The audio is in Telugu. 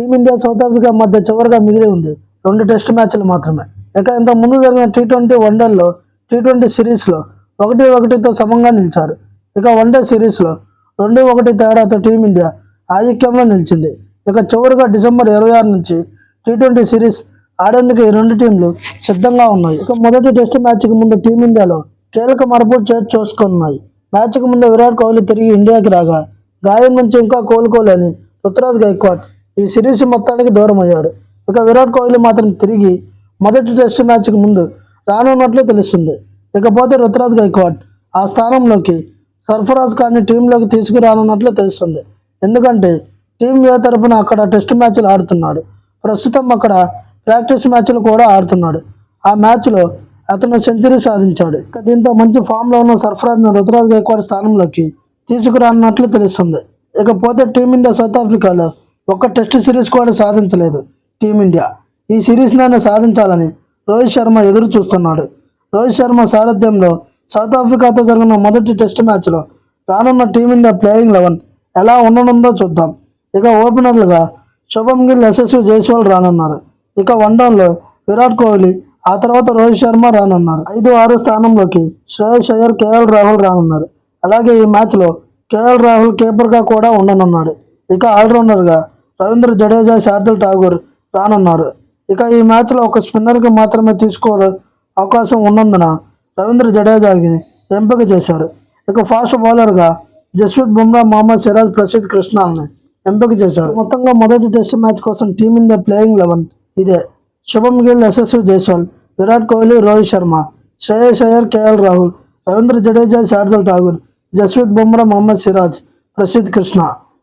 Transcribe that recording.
టీమిండియా సౌత్ ఆఫ్రికా మధ్య చివరిగా మిగిలి ఉంది. రెండు టెస్ట్ మ్యాచ్లు మాత్రమే. ఇక ఇంత ముందు జరిగిన టీ ట్వంటీ వన్డేల్లో టీ ట్వంటీ సిరీస్లో ఒకటి ఒకటితో సమంగా నిలిచారు. ఇక వన్డే సిరీస్లో రెండు ఒకటి తేడాతో టీమిండియా ఆధిక్యంలో నిలిచింది. ఇక చివరిగా డిసెంబర్ ఇరవై ఆరు నుంచి టీ ట్వంటీ సిరీస్ ఆడేందుకు ఈ రెండు టీంలు సిద్ధంగా ఉన్నాయి. ఇక మొదటి టెస్ట్ మ్యాచ్కి ముందు టీమిండియాలో కీలక మార్పులు చేర్చి చూసుకున్నాయి. మ్యాచ్కి ముందు విరాట్ కోహ్లీ తిరిగి ఇండియాకి రాగా గాయం నుంచి ఇంకా కోలుకోలేని రుతురాజ్ గైక్వాడ్ ఈ సిరీస్ మొత్తానికి దూరం అయ్యాడు ఇక విరాట్ కోహ్లీ మాత్రం తిరిగి మొదటి టెస్ట్ మ్యాచ్కి ముందు రానున్నట్లు తెలుస్తుంది. ఇకపోతే రుతురాజ్ గైక్వాడ్ ఆ స్థానంలోకి సర్ఫరాజ్ ఖాన్ని టీంలోకి తీసుకురానున్నట్లు తెలుస్తుంది. ఎందుకంటే టీం ఏ తరపున అక్కడ టెస్ట్ మ్యాచ్లు ఆడుతున్నాడు. ప్రస్తుతం అక్కడ ప్రాక్టీస్ మ్యాచ్లు కూడా ఆడుతున్నాడు. ఆ మ్యాచ్లో అతను సెంచరీ సాధించాడు. ఇక దీంతో మంచి ఫామ్లో ఉన్న సర్ఫరాజ్ను రుతురాజ్ గైక్వాడ్ స్థానంలోకి తీసుకురానున్నట్లు తెలుస్తుంది. ఇకపోతే టీమిండియా సౌత్ ఆఫ్రికాలో ఒక్క టెస్ట్ సిరీస్ కూడా సాధించలేదు టీమిండియా. ఈ సిరీస్నైనా సాధించాలని రోహిత్ శర్మ ఎదురు చూస్తున్నాడు. రోహిత్ శర్మ సారథ్యంలో సౌత్ ఆఫ్రికాతో జరిగిన మొదటి టెస్ట్ మ్యాచ్లో రానున్న టీమిండియా ప్లేయింగ్ లెవెన్ ఎలా ఉండనుందో చూద్దాం. ఇక ఓపెనర్లుగా శుభం గిల్ యశస్వి జైస్వాల్ రానున్నారు. ఇక వన్డౌన్లో విరాట్ కోహ్లీ ఆ తర్వాత రోహిత్ శర్మ రానున్నారు. ఐదు ఆరు స్థానంలోకి శ్రేయస్ అయ్యర్ కేఎల్ రాహుల్ రానున్నారు. అలాగే ఈ మ్యాచ్లో కేఎల్ రాహుల్ కీపర్గా కూడా ఉండనున్నాడు. ఇక ఆల్రౌండర్గా రవీంద్ర జడేజా శార్దుల్ ఠాగూర్ రానున్నారు. ఇక ఈ మ్యాచ్లో ఒక స్పిన్నర్కి మాత్రమే తీసుకో అవకాశం ఉన్నందున రవీంద్ర జడేజాకి ఎంపిక చేశారు. ఇక ఫాస్ట్ బౌలర్గా జస్విత్ బుమ్రా మహమ్మద్ సిరాజ్ ప్రసిద్ కృష్ణాల్ని ఎంపిక చేశారు. మొత్తంగా మొదటి టెస్ట్ మ్యాచ్ కోసం టీమిండియా ప్లేయింగ్ లెవెన్ ఇదే. శుభం గిల్ యశస్వి జైస్వాల్ విరాట్ కోహ్లీ రోహిత్ శర్మ శ్రేయస్ అయ్యర్ కేఎల్ రాహుల్ రవీంద్ర జడేజా శార్దుల్ ఠాగూర్ జస్విత్ బుమ్రా మహమ్మద్ సిరాజ్ ప్రసిద్ కృష్ణ.